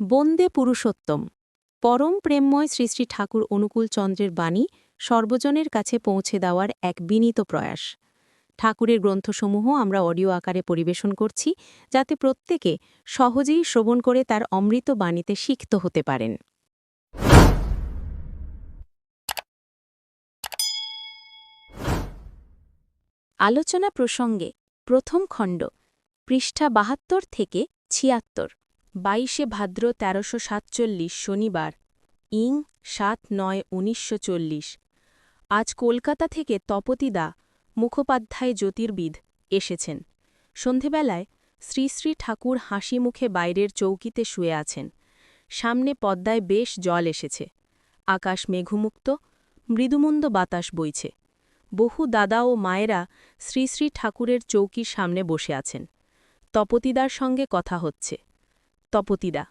বন্দে পুরুষোত্তম। পরম প্রেমময় শ্রী শ্রী ঠাকুর অনুকূল চন্দ্রের বাণী সর্বজনের কাছে পৌঁছে দেওয়ার এক বিনীত প্রয়াস। ঠাকুরের গ্রন্থসমূহ আমরা অডিও আকারে পরিবেশন করছি, যাতে প্রত্যেকে সহজেই শ্রবণ করে তার অমৃত বাণীতে সিক্ত হতে পারেন। আলোচনা প্রসঙ্গে প্রথম খণ্ড, পৃষ্ঠা বাহাত্তর থেকে ছিয়াত্তর। বাইশে ভাদ্র তেরোশো সাতচল্লিশ শনিবার, ইং সাত নয় উনিশশো আজ কলকাতা থেকে তপতিদা মুখোপাধ্যায় জ্যোতির্বিদ এসেছেন। সন্ধেবেলায় শ্রী শ্রী ঠাকুর হাসি মুখে বাইরের চৌকিতে শুয়ে আছেন। সামনে পদ্মায় বেশ জল এসেছে। আকাশ মেঘুমুক্ত, মৃদুমন্দ বাতাস বইছে। বহু দাদা ও মায়েরা শ্রী শ্রী ঠাকুরের চৌকির সামনে বসে আছেন। তপতিদার সঙ্গে কথা হচ্ছে। তপতিদা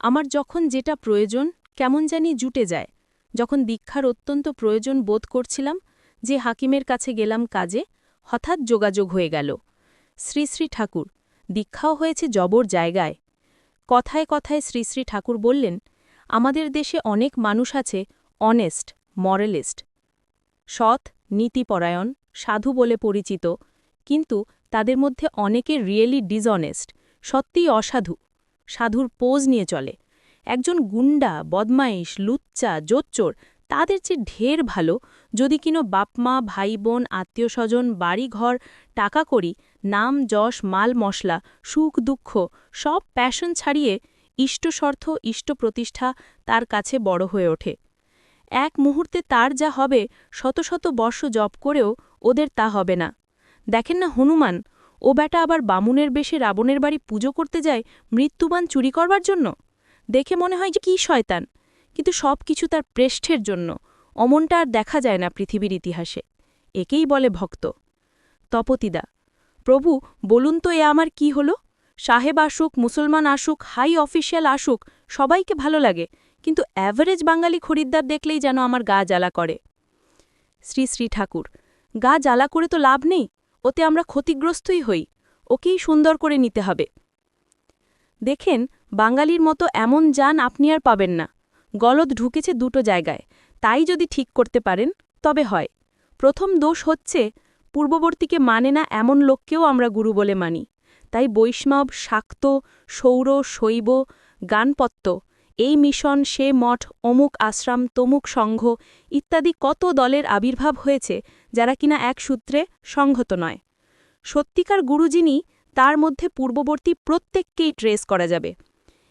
আমার যখন যেটা প্রয়োজন, কেমন জানি জুটে যায়। যখন দীক্ষার অত্যন্ত প্রয়োজন বোধ করছিলাম যে হাকিমের কাছে গেলাম কাজে, হঠাৎ যোগাযোগ হয়ে গেল। শ্রী শ্রী ঠাকুর, দীক্ষাও হয়েছে জবর জায়গায়। কথায় কথায় শ্রী শ্রী ঠাকুর বললেন, আমাদের দেশে অনেক মানুষ আছে অনেস্ট মরালিস্ট সৎ, নীতিপরায়ণ, সাধু বলে পরিচিত, কিন্তু তাদের মধ্যে অনেকে রিয়েলি ডিসঅনেস্ট সত্যিই অসাধু। সাধুর পোজ নিয়ে চলে। একজন গুন্ডা বদমাইশ, লুচ্চা, জোচ্চোর, তাদের চেয়ে ঢের ভালো। যদি কিনো বাপমা ভাই বোন আত্মীয় স্বজন বাড়িঘর টাকা করি নাম, যশ, মাল, মশলা, সুখ, দুঃখ, সব প্যাশন ছাড়িয়ে ইষ্টস্বার্থ ইষ্ট প্রতিষ্ঠা তার কাছে বড় হয়ে ওঠে। এক মুহূর্তে তার যা হবে, শত শত বর্ষ জপ করেও ওদের তা হবে না। দেখেন না হনুমান ও বেটা আবার বামুনের বেশে রাবণের বাড়ি পুজো করতে যায় মৃত্যুবান চুরি করবার জন্য? দেখে মনে হয় যে কী শয়তান। কিন্তু সব কিছু তার প্রেষ্ঠের জন্য। অমনটা আর দেখা যায় না পৃথিবীর ইতিহাসে। একেই বলে ভক্ত। তপতিদা, প্রভু, বলুন তো এ আমার কি হলো? সাহেব আসুক, মুসলমান আসুক, হাই অফিসিয়াল আসুক, সবাইকে ভালো লাগে। কিন্তু অ্যাভারেজ বাঙালি খরিদ্দার দেখলেই যেন আমার গা জ্বালা করে। শ্রী শ্রী ঠাকুর, গা জ্বালা করে তো লাভ নেই। ওতে আমরা ক্ষতিগ্রস্তই হই, ওকেই সুন্দর করে নিতে হবে। দেখেন, বাঙালির মতো এমন যান আপনি আর পাবেন না। গলদ ঢুকেছে দুটো জায়গায়, তাই যদি ঠিক করতে পারেন, তবে হয়। প্রথম দোষ হচ্ছে, পূর্ববর্তীকে মানে না এমন লোককেও আমরা গুরু বলে মানি। তাই বৈষ্ণব, শাক্ত, সৌর, শৈব গানপত্য এই মিশন, সে মঠ, অমুক আশ্রাম, তমুক সংঘ ইত্যাদি কত দলের আবির্ভাব হয়েছে যারা কিনা এক সূত্রে সংহত নয়। সত্যিকার গুরু যিনি তার মধ্যে পূর্ববর্তী প্রত্যেককেই ট্রেস করা যাবে।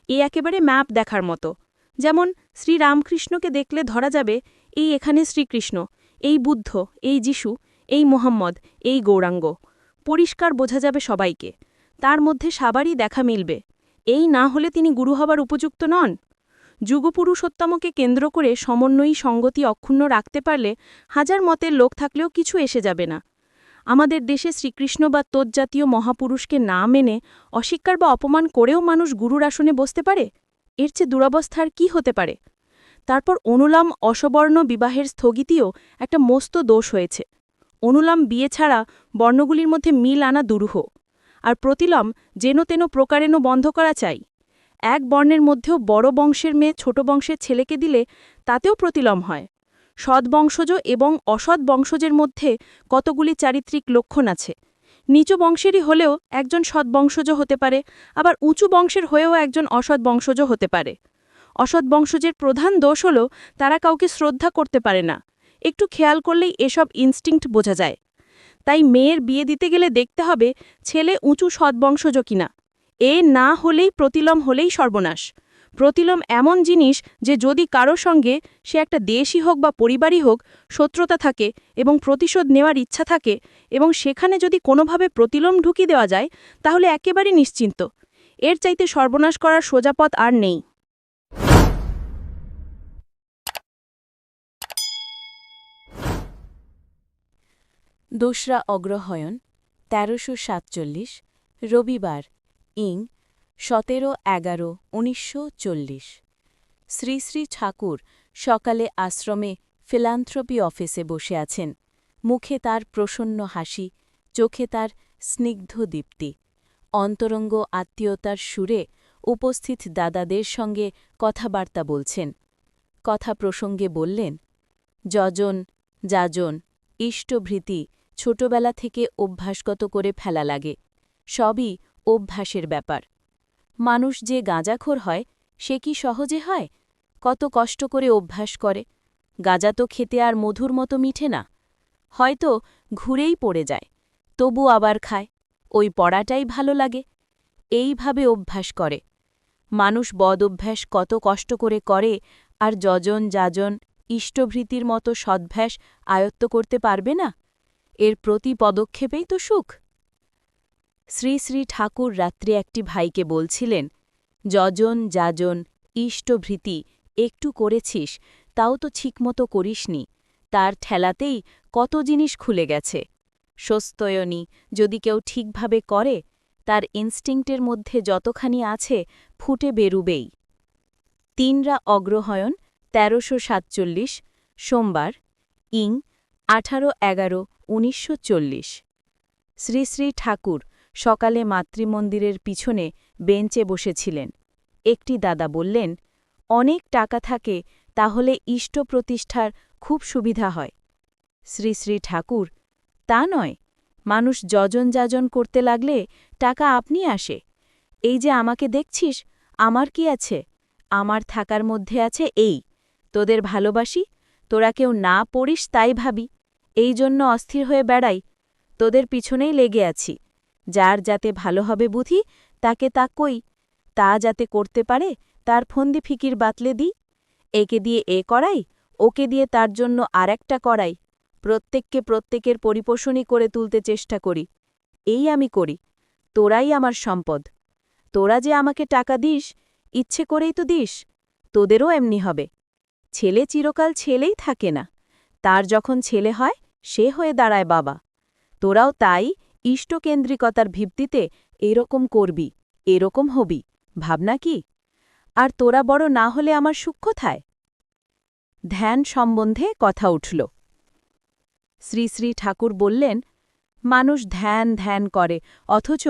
এ একেবারে ম্যাপ দেখার মতো। যেমন শ্রীরামকৃষ্ণকে দেখলে ধরা যাবে, এই এখানে শ্রীকৃষ্ণ, এই বুদ্ধ, এই যিশু, এই মোহাম্মদ, এই গৌরাঙ্গ। পরিষ্কার বোঝা যাবে সবাইকে। তার মধ্যে সবারই দেখা মিলবে। এই না হলে তিনি গুরু হবার উপযুক্ত নন? যুগপুরুষোত্তমকে কেন্দ্র করে সমন্বয়ী সঙ্গতি অক্ষুণ্ণ রাখতে পারলে হাজার মতের লোক থাকলেও কিছু এসে যাবে না। আমাদের দেশে শ্রীকৃষ্ণ বা তোজ্জাতীয় মহাপুরুষকে না মেনে অস্বীকার বা অপমান করেও মানুষ গুরুর আসনে বসতে পারে? এর চেয়ে দুরবস্থার কি হতে পারে? তারপর অনুলাম অসবর্ণ বিবাহের স্থগিতিও একটা মস্ত দোষ হয়েছে। অনুলাম বিয়ে ছাড়া বর্ণগুলির মধ্যে মিল আনা দুরূহ। আর প্রতিলম যেন তেন প্রকারেণ বন্ধ করা চাই। এক বর্ণের মধ্যেও বড় বংশের মেয়ে ছোট বংশের ছেলেকে দিলে তাতেও প্রতিলম হয়। সদ্বংশজ এবং অসৎ বংশজের মধ্যে কতগুলি চারিত্রিক লক্ষণ আছে? নিচু বংশেরই হলেও একজন সদ্বংশজ হতে পারে, আবার উঁচু বংশের হয়েও একজন অসৎ বংশজ হতে পারে। অসৎ বংশজের প্রধান দোষ হল তারা কাউকে শ্রদ্ধা করতে পারে না। একটু খেয়াল করলেই এসব ইনস্টিংক্ট বোঝা যায়। তাই মেয়ের বিয়ে দিতে গেলে দেখতে হবে ছেলে উঁচু সদ্বংশজ কিনা। এ না হলেই প্রতিলম হলেই সর্বনাশ। প্রতিলম এমন জিনিস যে যদি কারও সঙ্গে সে একটা দেশই হোক বা পরিবারই হোক, শত্রুতা থাকে এবং প্রতিশোধ নেওয়ার ইচ্ছা থাকে এবং সেখানে যদি কোনোভাবে প্রতিলম ঢুকি দেওয়া যায়, তাহলে একেবারে নিশ্চিন্ত। এর চাইতে সর্বনাশ করার সোজাপথ আর নেই। দোসরা অগ্রহায়ণ, তেরোশো সাতচল্লিশ, রবিবার। ইং, সতেরো এগারো, উনিশশো শ্রী শ্রী ঠাকুর সকালে আশ্রমে ফিলান্থ্রপি অফিসে বসে আছেন। মুখে তার প্রসন্ন হাসি, চোখে তার স্নিগ্ধ দীপ্তি। অন্তরঙ্গ আত্মীয়তার সুরে উপস্থিত দাদাদের সঙ্গে কথাবার্তা বলছেন। কথা প্রসঙ্গে বললেন, যজন, যাজন, ইষ্টভৃতি ছোটবেলা থেকে অভ্যাসগত করে ফেলা লাগে। সবই অভ্যাসের ব্যাপার। মানুষ যে গাঁজাখোর হয়, সে কি সহজে হয়? কত কষ্ট করে অভ্যাস করে। গাঁজা তো খেতে আর মধুর মতো মিঠে না। হয়তো ঘুরেই পড়ে যায়, তবু আবার খায়। ওই পড়াটাই ভালো লাগে। এইভাবে অভ্যাস করে। মানুষ বদ অভ্যাস কত কষ্ট করে করে আর যজন যাজন, ইষ্টভৃতির মতো সদ্ভ্যাস আয়ত্ত করতে পারবে না। এর প্রতি পদক্ষেপেই তো সুখ। শ্রী শ্রী ঠাকুর রাত্রে একটি ভাইকে বলছিলেন, যজন, যাজন ইষ্টভৃতি একটু করেছিস, তাও তো ঠিকমতো করিসনি। তার ঠেলাতেই কত জিনিস খুলে গেছে। সস্তয়নী যদি কেউ ঠিকভাবে করে, তার ইনস্টিংক্টের মধ্যে যতখানি আছে, ফুটে বেরুবেই। তিনরা অগ্রহয়ন তেরোশো সাতচল্লিশ, সোমবার, ইং, আঠারো এগারো, উনিশশো চল্লিশ। শ্রী শ্রী ঠাকুর সকালে মাতৃমন্দিরের পিছনে বেঞ্চে বসেছিলেন। একটি দাদা বললেন, অনেক টাকা থাকে, তাহলে ইষ্ট প্রতিষ্ঠার খুব সুবিধা হয়। শ্রী শ্রী ঠাকুর, তা নয়, মানুষ যজন যাজন করতে লাগলে টাকা আপনি আসে। এই যে আমাকে দেখছিস, আমার কি আছে? আমার থাকার মধ্যে আছে এই, তোদের ভালোবাসি? তোরা কেউ না পড়িস তাই ভাবি। এই জন্য অস্থির হয়ে বেড়াই। তোদের পিছনেই লেগে আছি। যার যাতে ভালো হবে বুঝি তাকে তা কই? তা যাতে করতে পারে, তার ফন্দি ফিকির বাতলে দিই একে দিয়ে এ করাই, ওকে দিয়ে তার জন্য আর একটা করাই। প্রত্যেককে প্রত্যেকের পরিপোষণই করে তুলতে চেষ্টা করি। এই আমি করি। তোরাই আমার সম্পদ। তোরা যে আমাকে টাকা দিস, ইচ্ছে করেই তো দিস। তোদেরও এমনি হবে। ছেলে চিরকাল ছেলেই থাকে না। তার যখন ছেলে হয়, সে হয়ে দাঁড়ায় বাবা। তোরাও তাই ইষ্টকেন্দ্রিকতার ভিত্তিতে এরকম করবি, এরকম হবি, ভাবনা কি? আর তোরা বড় না হলে আমার সুখ কোথায়? ধ্যান সম্বন্ধে কথা উঠল। শ্রী শ্রী ঠাকুর বললেন, মানুষ ধ্যান ধ্যান করে, অথচ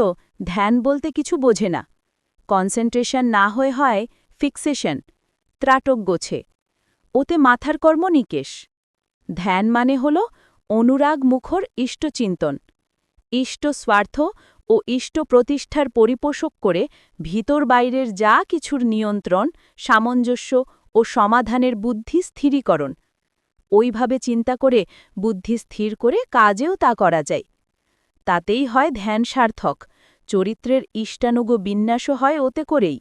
ধ্যান বলতে কিছু বোঝে না। কনসেন্ট্রেশন না হয়ে হয় ফিক্সেশন, ত্রাটক গোছে। ওতে মাথার কর্ম নিকেশ। ধ্যান মানে হল অনুরাগ মুখর ইষ্টচিন্তন। ইষ্ট স্বার্থ ও ইষ্ট প্রতিষ্ঠার পরিপোষক করে ভিতর বাইরের যা কিছুর নিয়ন্ত্রণ, সামঞ্জস্য ও সমাধানের বুদ্ধি স্থিরীকরণ। ওইভাবে চিন্তা করে বুদ্ধি স্থির করে কাজেও তা করা যায়। তাতেই হয় ধ্যান সার্থক, চরিত্রের ইষ্টানুগ বিন্যাসও হয় ওতে করেই।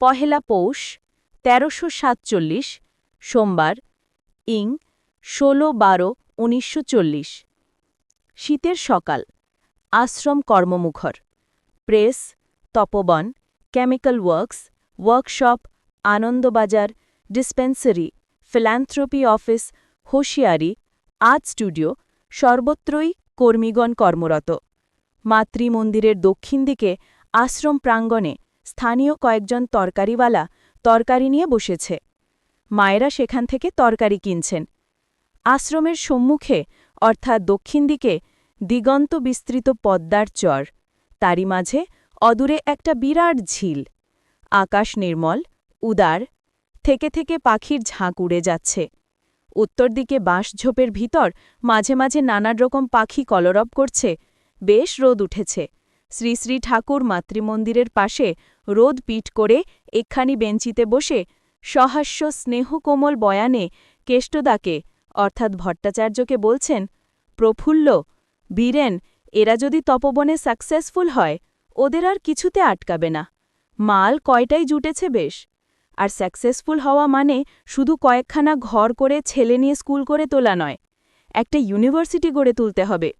পহেলা পৌষ, তেরোশো সোমবার, ইং, ষোলো বারো, উনিশশো শীতের সকাল। আশ্রম কর্মমুখর। প্রেস, তপবন, chemical works, workshop, Anandabazar, dispensary philanthropy office, hosiery, art studio, সর্বত্রই কর্মীগণ কর্মরত। মাতৃমন্দিরের দক্ষিণ দিকে আশ্রম প্রাঙ্গণে স্থানীয় কয়েকজন তরকারিওয়ালা তরকারি নিয়ে বসেছে। মায়েরা সেখান থেকে তরকারি কিনছেন। আশ্রমের সম্মুখে অর্থাৎ দক্ষিণ দিকে দিগন্ত বিস্তৃত পদ্মার চর। তারই মাঝে অদূরে একটা বিরাট ঝিল। আকাশ নির্মল, উদার, থেকে থেকে পাখির ঝাঁক উড়ে যাচ্ছে। উত্তর দিকে বাঁশঝোপের ভিতর মাঝে মাঝে নানান রকম পাখি কলরব করছে। বেশ রোদ উঠেছে। শ্রী শ্রী ঠাকুর মাতৃমন্দিরের পাশে রোদ পিট করে একখানি বেঞ্চিতে বসে সহাস্য স্নেহকোমল বয়ানে কেষ্টদাকে অর্থাৎ ভট্টাচার্যকে বলছেন, প্রফুল্ল, বীরেন, এরা যদি তপবনে সাকসেসফুল হয়, ওদের আর কিছুতে আটকাবে না। মাল কয়টাই জুটেছে বেশ। আর সাকসেসফুল হওয়া মানে শুধু কয়েকখানা ঘর করে ছেলে নিয়ে স্কুল করে তোলা নয়, একটা ইউনিভার্সিটি গড়ে তুলতে হবে।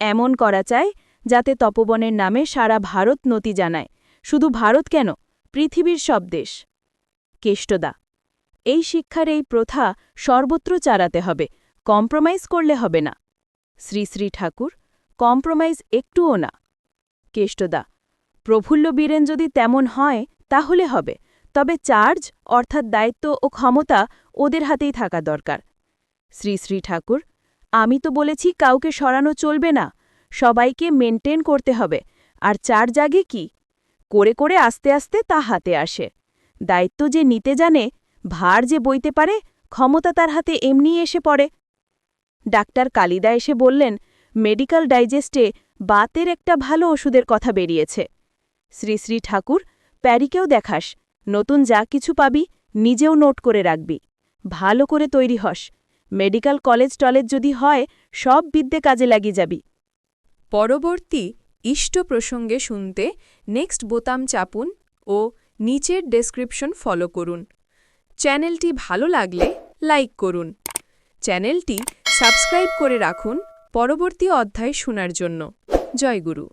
এমন করা চাই যাতে তপবনের নামে সারা ভারত নতি জানায়। শুধু ভারত কেন? পৃথিবীর সব দেশ। কেষ্টদা এই শিক্ষার এই প্রথা সর্বত্র চারাতে হবে, কম্প্রোমাইজ করলে হবে না। শ্রী শ্রী ঠাকুর, কম্প্রোমাইজ একটুও না। কেষ্টদা, প্রফুল্ল বীরেন যদি তেমন হয়, তাহলে হবে, তবে চার্জ, অর্থাৎ দায়িত্ব ও ক্ষমতা ওদের হাতেই থাকা দরকার। শ্রী শ্রী ঠাকুর, আমি তো বলেছি কাউকে সরানো চলবে না, সবাইকে মেনটেন করতে হবে, আর চার্জ আগে কি? করে করে আস্তে আস্তে তা হাতে আসে। দায়িত্ব যে নিতে জানে ভার যে বইতে পারে, ক্ষমতা তার হাতে এমনিই এসে পড়ে। ডাক্তার কালিদা এসে বললেন মেডিকেল ডাইজেস্টে বাতের একটা ভালো ওষুধের কথা বেরিয়েছে। শ্রী শ্রী ঠাকুর, প্যারিকেও দেখাস, নতুন যা কিছু পাবি, নিজেও নোট করে রাখবি। ভালো করে তৈরি হস। মেডিকেল কলেজ টলেজ যদি হয়, সব বিদ্যে কাজে লাগিয়ে যাবি। পরবর্তী ইষ্ট প্রসঙ্গে শুনতে, নেক্সট বোতাম চাপুন ও নিচের ডেসক্রিপশন ফলো করুন। চ্যানেলটি ভালো লাগলে লাইক করুন। চ্যানেলটি সাবস্ক্রাইব করে রাখুন। পরবর্তী অধ্যায় শোনার জন্য। জয় গুরু।